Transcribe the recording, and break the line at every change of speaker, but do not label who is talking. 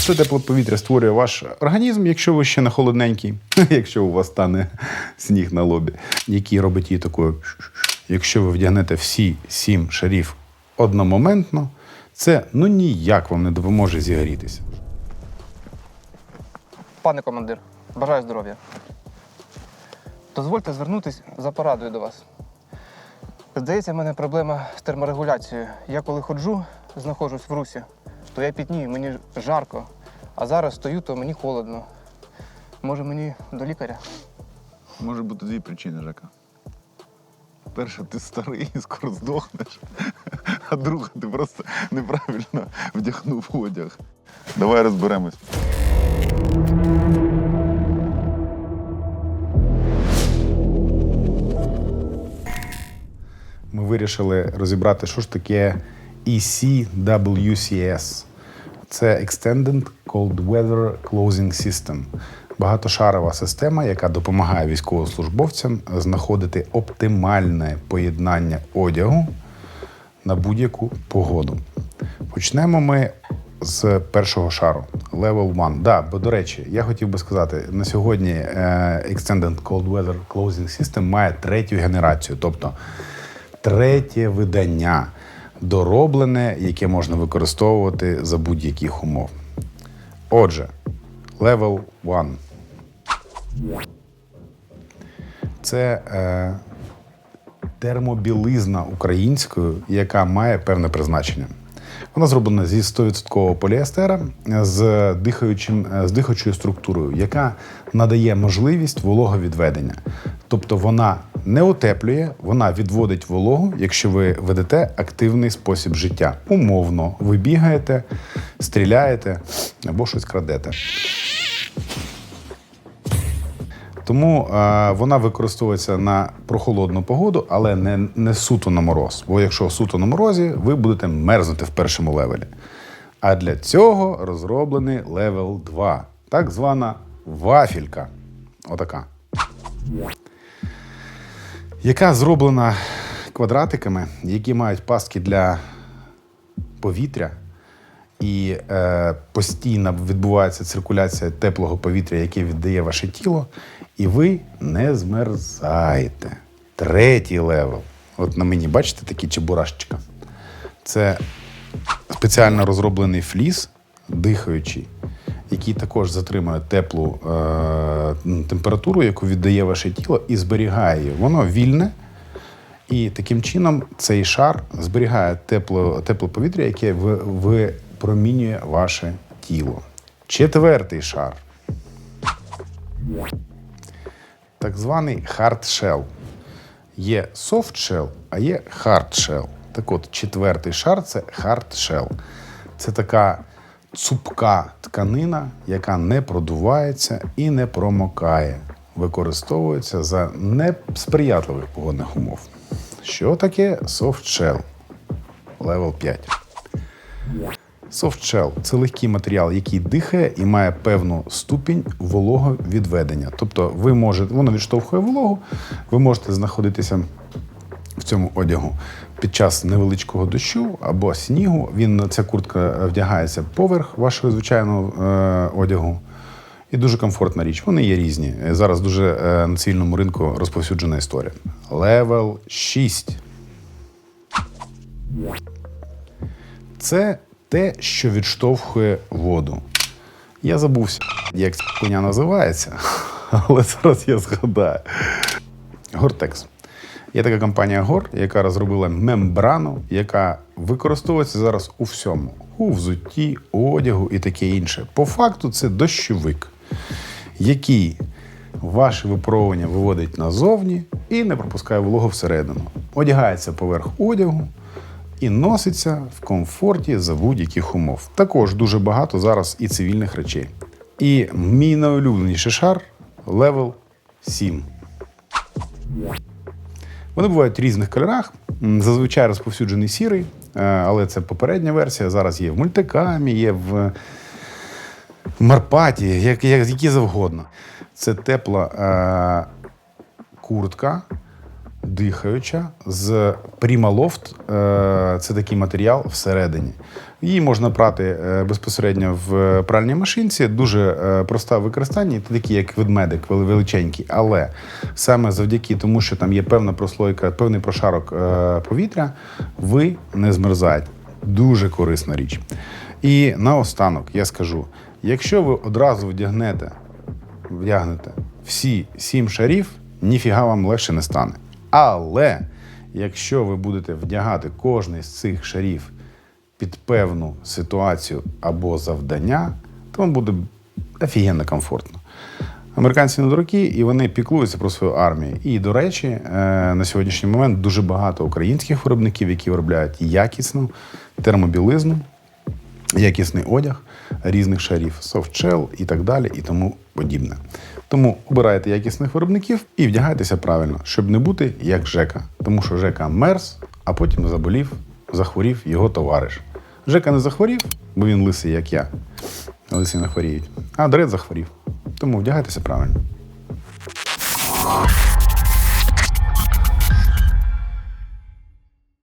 Це тепле повітря створює ваш організм, якщо ви ще не холодненький, якщо у вас стане сніг на лобі, який робить її такою. Якщо ви вдягнете всі сім шарів одномоментно, це ну ніяк вам не допоможе зігрітися.
Пане командир, бажаю здоров'я. Дозвольте звернутися за порадою до вас. Здається, в мене проблема з терморегуляцією. Я коли ходжу, знаходжусь в русі, то я пітнію, мені жарко, а зараз стою, то мені холодно. Може мені до лікаря?
Може бути дві причини, Жека. Перша, ти старий і скоро здохнеш. А друга, ти просто неправильно вдягнув одяг. Давай розберемось.
Ми вирішили розібрати, що ж таке ECWCS. Це Extended Cold Weather Clothing System. Багатошарова система, яка допомагає військовослужбовцям знаходити оптимальне поєднання одягу на будь-яку погоду. Почнемо ми з першого шару Level 1. Да, бо до речі, я хотів би сказати, на сьогодні е, Extended Cold Weather Closing System має третю генерацію, тобто третє видання, дороблене, яке можна використовувати за будь-яких умов. Отже, Level 1. Це е, термобілизна українською, яка має певне призначення. Вона зроблена зі 100% поліестера з, дихаючим, з дихаючою структурою, яка надає можливість вологовідведення. Тобто вона не утеплює, вона відводить вологу, якщо ви ведете активний спосіб життя. Умовно, ви бігаєте, стріляєте або щось крадете. Тому е, вона використовується на прохолодну погоду, але не, не суто на мороз. Бо якщо суто на морозі, ви будете мерзнути в першому левелі. А для цього розроблений левел 2, так звана вафілька. Отака. Яка зроблена квадратиками, які мають пастки для повітря, і е, постійно відбувається циркуляція теплого повітря, яке віддає ваше тіло, і ви не змерзаєте. Третій левел. От на мені, бачите, такі чебурашечка. Це спеціально розроблений фліс, дихаючий, який також затримує теплу е, температуру, яку віддає ваше тіло, і зберігає її. Воно вільне. І таким чином цей шар зберігає тепло, тепле повітря, яке випромінює ваше тіло. Четвертий шар. Так званий hard shell. Є soft shell, а є hard shell. Так от, четвертий шар це hard shell. Це така цупка тканина, яка не продувається і не промокає. Використовується за несприятливих погодних умов. Що таке shell? Level 5. Soft shell – це легкий матеріал, який дихає і має певну ступінь вологовідведення. Тобто, ви можете, воно відштовхує вологу, ви можете знаходитися цьому одягу під час невеличкого дощу або снігу. Він ця куртка вдягається поверх вашого звичайного е, одягу. І дуже комфортна річ. Вони є різні. Зараз дуже е, на цивільному ринку розповсюджена історія. Левел 6. Це те, що відштовхує воду. Я забувся, як ця коня називається, але зараз я згадаю. Гортекс. Є така компанія Гор, яка розробила мембрану, яка використовується зараз у всьому: у взутті, одягу і таке інше. По факту, це дощовик, який ваше випробування виводить назовні і не пропускає вологу всередину. Одягається поверх одягу і носиться в комфорті за будь-яких умов. Також дуже багато зараз і цивільних речей. І мій найулюбленіший шар левел 7. Вони бувають в різних кольорах. Зазвичай розповсюджений сірий, е, але це попередня версія. Зараз є в мультикамі, є в Марпаті, як, як, які завгодно. Це тепла е, куртка дихаюча з Primaloft. Е, Це такий матеріал всередині. Її можна прати е, безпосередньо в пральній машинці. Дуже е, проста в використанні, такий як ведмедик, величенький. Але саме завдяки тому, що там є певна прослойка, певний прошарок повітря, ви не змерзаєте. Дуже корисна річ. І наостанок я скажу: якщо ви одразу вдягнете вдягнете всі сім шарів, ніфіга вам легше не стане. Але якщо ви будете вдягати кожний з цих шарів під певну ситуацію або завдання, то вам буде офігенно комфортно. Американці не дураки, і вони піклуються про свою армію. І, до речі, е, на сьогоднішній момент дуже багато українських виробників, які виробляють якісну термобілизну, якісний одяг різних шарів, софтшел і так далі, і тому подібне. Тому обирайте якісних виробників і вдягайтеся правильно, щоб не бути як Жека. Тому що Жека мерз, а потім заболів, захворів його товариш. Жека не захворів, бо він лисий, як я. Лисі не хворіють. А Дред захворів. Тому вдягайтеся правильно.